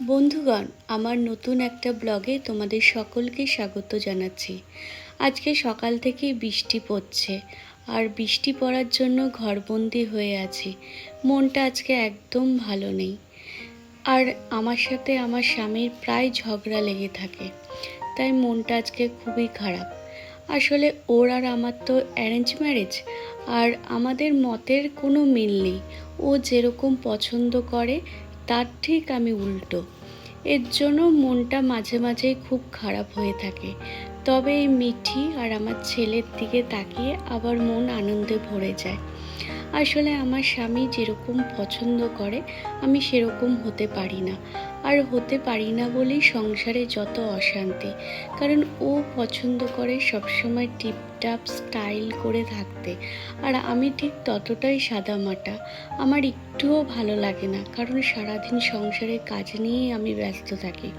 বন্ধুগণ, আমার নতুন একটা ব্লগে তোমাদের সকলকে স্বাগত জানাচ্ছি। আজকে সকাল থেকেই বৃষ্টি পড়ছে আর বৃষ্টি পড়ার জন্য ঘরবন্দি হয়ে আছি। মনটা আজকে একদম ভালো নেই। আর আমার সাথে আমার স্বামীর প্রায় ঝগড়া লেগে থাকে, তাই মনটা আজকে খুবই খারাপ। আসলে ওর আর আমার তো অ্যারেঞ্জ ম্যারেজ আর আমাদের মতের কোনো মিল নেই। ও যেরকম পছন্দ করে তার ঠিক আমি উল্টো। এর জন্য মনটা মাঝে মাঝেই খুব খারাপ হয়ে থাকে। তবে এই মিঠি আর আমার ছেলের দিকে তাকিয়ে আবার মন আনন্দে ভরে যায়। আসলে আমার স্বামী যেরকম পছন্দ করে, আমি সেরকম হতে পারি না। আর হতে পারি না বলেই সংসারে যত অশান্তি। কারণ ও পছন্দ করে সবসময় টিপটাপ স্টাইল করে থাকতে। আর আমি ঠিক ততটাই সাদামাটা। আমার একটুও ভালো লাগে না, কারণ সারাদিন সংসারের কাজ নিয়েই আমি ব্যস্ত থাকি।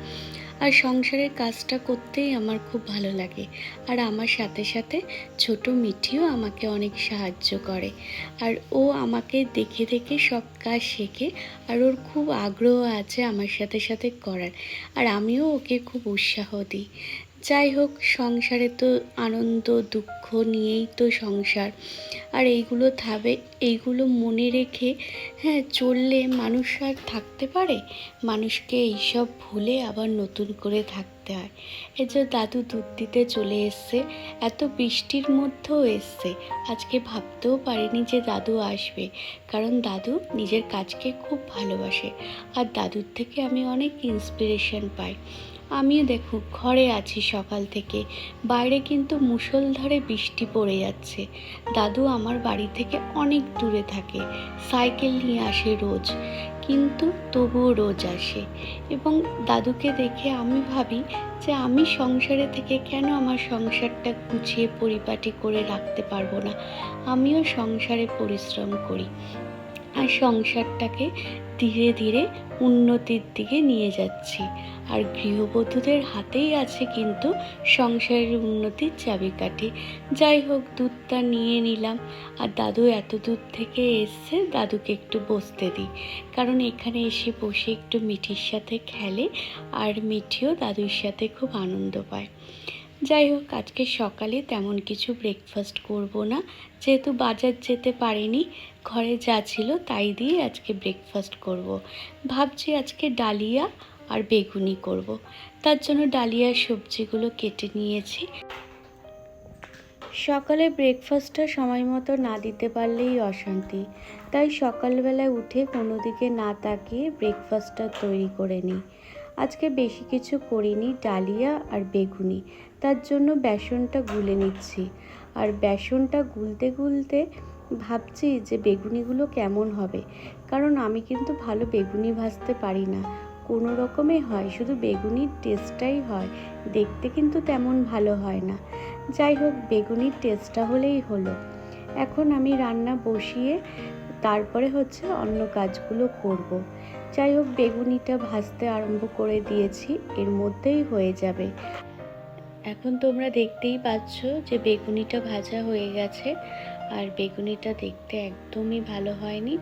আর সংসারের কাজটা করতেই আমার খুব ভালো লাগে। আর আমার সাথে সাথে ছোট মিঠিও আমাকে অনেক সাহায্য করে। আর ও আমাকে দেখে দেখে সব কাজ শেখে, আর ওর খুব আগ্রহ আছে আমার সাথে সাথে করার। আর আমিও ওকে খুব উৎসাহ দিই। যাই হোক, সংসারে তো আনন্দ, দুঃখ নিয়েই তো সংসার। আর এইগুলো থাবে, এইগুলো মনে রেখে হ্যাঁ চললে মানুষ আর থাকতে পারে? মানুষকে এইসব ভুলে আবার নতুন করে থাকতে হয়। এই যে দাদু দুধ দিতে চলে এসছে, এত বৃষ্টির মধ্যেও এসছে। আজকে ভাবতেও পারিনি যে দাদু আসবে, কারণ দাদু নিজের কাজকে খুব ভালোবাসে। আর দাদুর থেকে আমি অনেক ইন্সপিরেশন পাই। আমিও দেখো, ঘরে আছি সকাল থেকে। বাইরে কিন্তু মুষলধারে বৃষ্টি পড়ে যাচ্ছে। দাদু আমার বাড়ি থেকে অনেক দূরে থাকে। সাইকেল নিয়ে আসে রোজ, কিন্তু তবুও রোজ আসে। এবং দাদুকে দেখে আমি ভাবি যে আমি সংসারে থেকে কেন আমার সংসারটা গুছিয়ে পরিপাটি করে রাখতে পারব না? আমিও সংসারে পরিশ্রম করি। আর সংসারটাকে ধীরে ধীরে উন্নতির দিকে নিয়ে যাচ্ছি। আর গৃহবধূদের হাতেই আছে কিন্তু সংসারের উন্নতির চাবিকাঠি। যাই হোক, দুধটা নিয়ে নিলাম। আর দাদু এত দূর থেকে এসছে, দাদুকে একটু বসতে দিই। কারণ এখানে এসে বসে একটু মিঠির সাথে খেলে আর মিঠিও দাদুর সাথে খুব আনন্দ পায়। যাই হোক, আজকে সকালে তেমন কিছু ব্রেকফাস্ট করব না। যেহেতু বাজার যেতে পারিনি, ঘরে যা ছিল তাই দিয়ে আজকে ব্রেকফাস্ট করব। ভাবছি আজকে ডালিয়া আর বেগুনি করব। তার জন্য ডালিয়ার সবজিগুলো কেটে নিয়েছি। সকালে ব্রেকফাস্টটা সময় মতো না দিতে পারলেই অশান্তি। তাই সকালবেলায় উঠে কোনো দিকে না তাকিয়ে ব্রেকফাস্টটা তৈরি করে নিই। আজকে বেশি কিছু করিনি, ডালিয়া আর বেগুনি। তার জন্য বেসনটা গুলে নিচ্ছি। আর বেসনটা গুলতে গুলতে ভাবছি যে বেগুনিগুলো কেমন হবে। কারণ আমি কিন্তু ভালো বেগুনি ভাজতে পারি না। কোনো রকমে হয়, শুধু বেগুনির টেস্টটাই হয়। দেখতে কিন্তু তেমন ভালো হয় না। যাই হোক, বেগুনির টেস্টটা হলেই হলো। এখন আমি রান্না বসিয়ে তারপরে হচ্ছে অন্য কাজগুলো করব। যাই হোক, বেগুনিটা ভাজতে আরম্ভ করে দিয়েছি। এর মধ্যেই হয়ে যাবে। এখন তোমরা দেখতেই পাচ্ছ যে বেগুনিটা ভাজা হয়ে গেছে আর বেগুনিটা দেখতে একদমই ভালো হয়নি।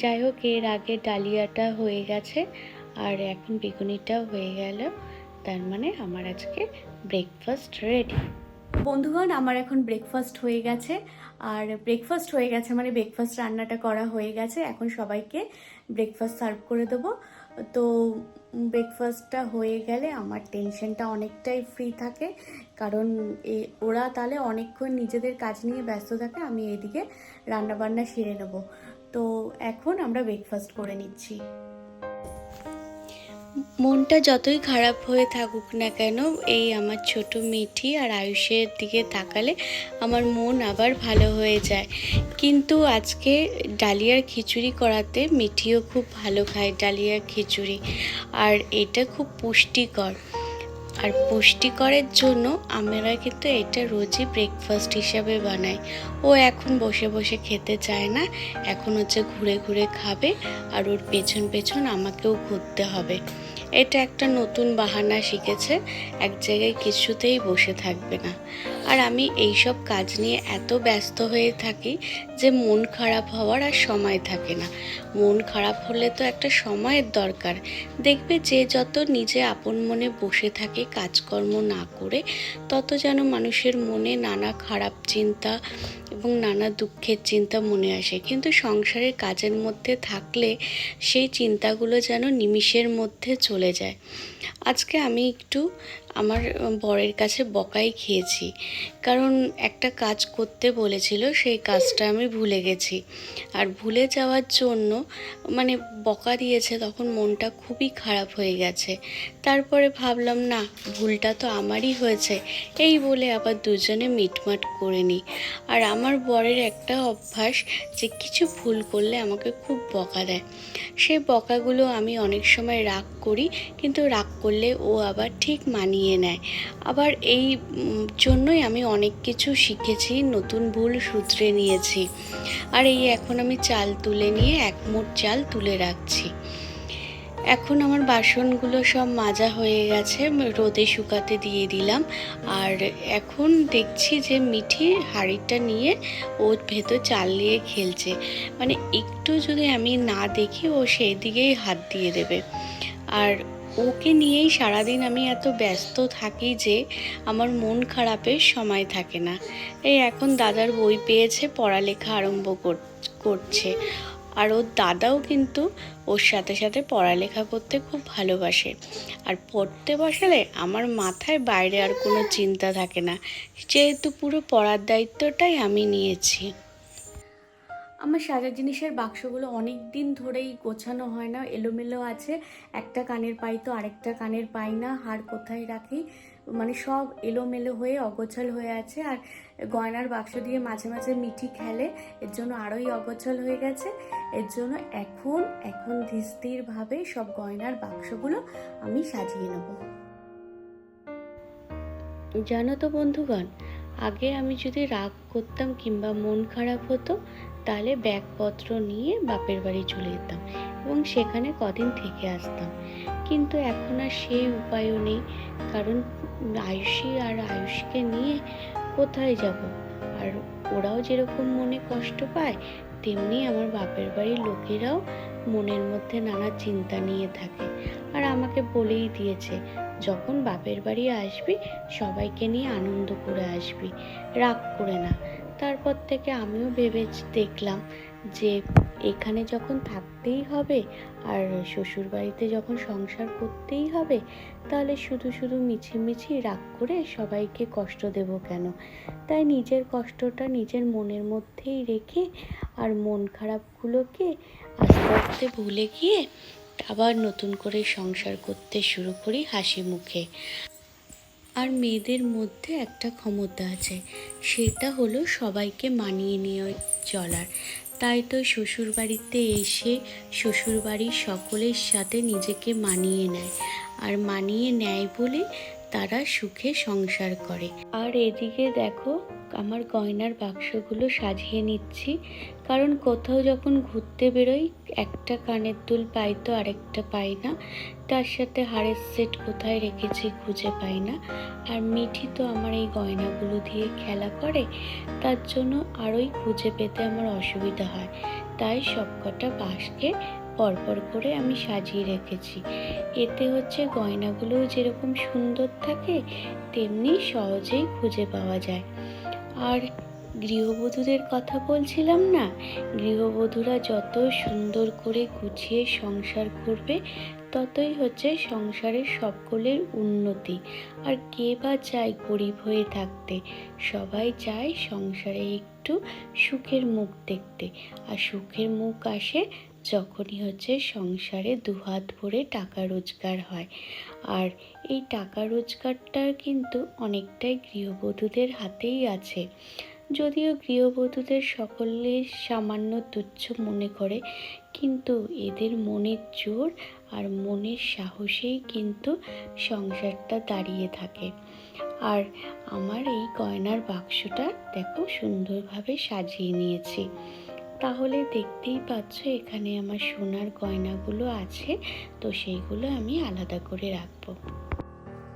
যাই হোক, এর আগে ডালিয়াটা হয়ে গেছে আর এখন বেগুনিটাও হয়ে গেল। তার মানে আমার আজকে ব্রেকফাস্ট রেডি বন্ধুগণ, আমার এখন ব্রেকফাস্ট হয়ে গেছে। আর ব্রেকফাস্ট হয়ে গেছে মানে ব্রেকফাস্ট রান্নাটা করা হয়ে গেছে। এখন সবাইকে ব্রেকফাস্ট সার্ভ করে দেবো। তো ব্রেকফাস্টটা হয়ে গেলে আমার টেনশনটা অনেকটাই ফ্রি থাকে। কারণ এ, ওরা তাহলে অনেকক্ষণ নিজেদের কাজ নিয়ে ব্যস্ত থাকে, আমি এদিকে রান্নাবান্না সেরে নেব। তো এখন আমরা ব্রেকফাস্ট করে নিচ্ছি। মনটা যতই খারাপ হয়ে থাকুক না কেন, এই আমার ছোট মিঠি আর আয়ুষের দিকে তাকালে আমার মন আবার ভালো হয়ে যায়। কিন্তু আজকে ডালিয়ার খিচুড়ি করাতে মিঠিও খুব ভালো খায় ডালিয়ার খিচুড়ি। আর এটা খুব পুষ্টিকর। আর পুষ্টিকরের জন্য আমরা কিন্তু এটা রোজই ব্রেকফাস্ট হিসাবে বানাই। ও এখন বসে বসে খেতে চায় না। এখন হচ্ছে ঘুরে ঘুরে খাবে আর ওর পেছন পেছন আমাকেও ঘুরতে হবে। এটা একটা নতুন বাহানা শিখেছে, এক জায়গায় কিছুতেই বসে থাকবে না। আর আমি এই সব কাজ নিয়ে এত ব্যস্ত হয়ে থাকি যে মন খারাপ হওয়ার আর সময় থাকে না। মন খারাপ হলে তো একটা সময়ের দরকার। দেখবে যে যত নিজে আপন মনে বসে থাকে, কাজকর্ম না করে, তত যেন মানুষের মনে নানা খারাপ চিন্তা এবং নানা দুঃখের চিন্তা মনে আসে। কিন্তু সংসারের কাজের মধ্যে থাকলে সেই চিন্তাগুলো যেন নিমিষের মধ্যে চলে যায়। আজকে আমি একটু আমার বরের কাছে বকাই খেয়েছি। কারণ একটা কাজ করতে বলেছিল, সেই কাজটা আমি ভুলে গেছি। আর ভুলে যাওয়ার জন্য মানে বকা দিয়েছে, তখন মনটা খুবই খারাপ হয়ে গেছে। তারপরে ভাবলাম, না, ভুলটা তো আমারই হয়েছে। এই বলে আবার দুজনে মিটমাট করে নিই। আর আমার বরের একটা অভ্যাস, যে কিছু ভুল করলে আমাকে খুব বকা দেয়। সেই বকাগুলো আমি অনেক সময় রাগ করি, কিন্তু রাগ করলে ও আবার ঠিক মানিয়ে নেয়। আবার এই জন্যই আমি অনেক কিছু শিখেছি, নতুন ভুল শুধরে নিয়েছি। আর এই এখন আমি চাল তুলে নিয়ে এক মুঠ চাল তুলে রাখছি। এখন আমার বাসনগুলো সব মাজা হয়ে গেছে, রোদে শুকাতে দিয়ে দিলাম। আর এখন দেখছি যে মিঠি হাঁড়িটা নিয়ে ওর ভেতর চাল নিয়ে খেলছে। মানে একটু যদি আমি না দেখি, ও সেই দিকেই হাত দিয়ে দেবে। আর ওকে নিয়েই সারাদিন আমি এত ব্যস্ত থাকি যে আমার মন খারাপের সময় থাকে না। এই এখন দাদার বই পেয়েছে, পড়ালেখা আরম্ভ কর- করছে। আর ওর দাদাও কিন্তু ওর সাথে সাথে পড়ালেখা করতে খুব ভালোবাসে। আর পড়তে বসালে আমার মাথায় বাইরে আর কোনো চিন্তা থাকে না। যেহেতু পুরো পড়ার দায়িত্বটাই আমি নিয়েছি। আমার সাজার জিনিসের বাক্সগুলো অনেক দিন ধরেই গোছানো হয় না, এলোমেলো আছে। একটা কানের পাই তো আরেকটা কানের পাই না, হার কোথায় রাখি? মানে সব এলোমেলো হয়ে অগোছল হয়ে আছে আর গয়নার বাক্স দিয়ে মাঝে মাঝে মিঠি খেলে, এর জন্য আরোই অগোছল হয়ে গেছে। এর জন্য এখন এখন ধীরস্থিরভাবে সব গয়নার বাক্সগুলো আমি সাজিয়ে নেব। জানো তো বন্ধুগণ, আগে আমি যদি রাগ করতাম কিংবা মন খারাপ হতো তাহলে ব্যাগপত্র নিয়ে বাপের বাড়ি চলে যেতাম এবং সেখানে কদিন থেকে আসতাম। কিন্তু এখন আর সেই উপায়ও নেই, কারণ আয়ুষী আর আয়ুষকে নিয়ে কোথায় যাব? আর ওরাও যেরকম মনে কষ্ট পায়, তেমনি আমার বাপের বাড়ির লোকেরাও মনের মধ্যে নানা চিন্তা নিয়ে থাকে। আর আমাকে বলেই দিয়েছে, যখন বাপের বাড়ি আসবি, সবাইকে নিয়ে আনন্দ করে আসবি। রাগ করে না। তারপর থেকে আমিও ভেবে দেখলাম যে এখানে যখন থাকতেই হবে আর শ্বশুর বাড়িতে যখন সংসার করতেই হবে, তাহলে শুধু শুধু মিছিমিছি রাগ করে সবাইকে কষ্ট দেব কেন? তাই নিজের কষ্টটা নিজের মনের মধ্যেই রেখে আর মন খারাপগুলোকে আস্তে আস্তে ভুলে গিয়ে আবার নতুন করে সংসার করতে শুরু করি হাসি মুখে। আর মেয়েদের মধ্যে একটা ক্ষমতা আছে, সেটা হলো সবাইকে মানিয়ে নিয়ে চলার। তাই তো শ্বশুরবাড়িতে এসে শ্বশুরবাড়ির সকলের সাথে নিজেকে মানিয়ে নেয়, আর মানিয়ে নেয় বলে তারা সুখে সংসার করে। আর এদিকে দেখো, আমার গয়নার বাক্সগুলো সাজিয়ে নিচ্ছি কারণ কোথাও যখন ঘুরতে বেরোই, একটা কানের দুল পাই তো আরেকটা পাই না। তার সাথে হাড়ের সেট কোথায় রেখেছি খুঁজে পাই না। আর মিঠি তো আমার এই গয়নাগুলো দিয়ে খেলা করে, তার জন্য আরোই খুঁজে পেতে আমার অসুবিধা হয়। তাই সবকটা বাঁশকে পরপর করে আমি সাজিয়ে রেখেছি। এতে হচ্ছে গয়নাগুলোও যেরকম সুন্দর থাকে, তেমনি সহজেই খুঁজে পাওয়া যায়। আর গৃহবধূদের কথা বলছিলাম না? গৃহবধূরা যত সুন্দর করে গুছিয়ে সংসার করবে, ততই হচ্ছে সংসারের সকলের উন্নতি। আর কে বা চায় গরিব হয়ে থাকতে? সবাই চায় সংসারে একটু সুখের মুখ দেখতে। আর সুখের মুখ আসে যখনই হচ্ছে সংসারে দুহাত ভরে টাকা রোজগার হয়। আর এই টাকা রোজগারটা কিন্তু অনেকটাই গৃহবধূদের হাতেই আছে। যদিও গৃহবধূদের সকলে সামান্য তুচ্ছ মনে করে, কিন্তু এদের মনের জোর আর মনের সাহসেই কিন্তু সংসারটা দাঁড়িয়ে থাকে। আর আমার এই গয়নার বাক্সটা দেখো সুন্দরভাবে সাজিয়ে নিয়েছি। তাহলে দেখতেই পাচ্ছ এখানে আমার সোনার গয়নাগুলো আছে, তো সেইগুলো আমি আলাদা করে রাখব।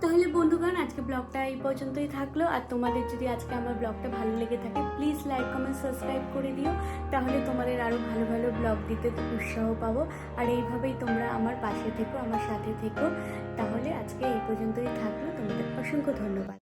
তাহলে বন্ধুগণ, আজকে ব্লগটা এই পর্যন্তই থাকল। আর তোমাদের যদি আজকে আমার ব্লগটা ভালো লেগে থাকে প্লিজ লাইক কমেন্ট সাবস্ক্রাইব করে দিও। তাহলে তোমাদের আরও ভালো ভালো ব্লগ দিতে উৎসাহ পাবো। আর এইভাবেই তোমরা আমার পাশে থেকো, আমার সাথে থেকো। তাহলে আজকে এই পর্যন্তই থাকল। তোমাদের অসংখ্য ধন্যবাদ।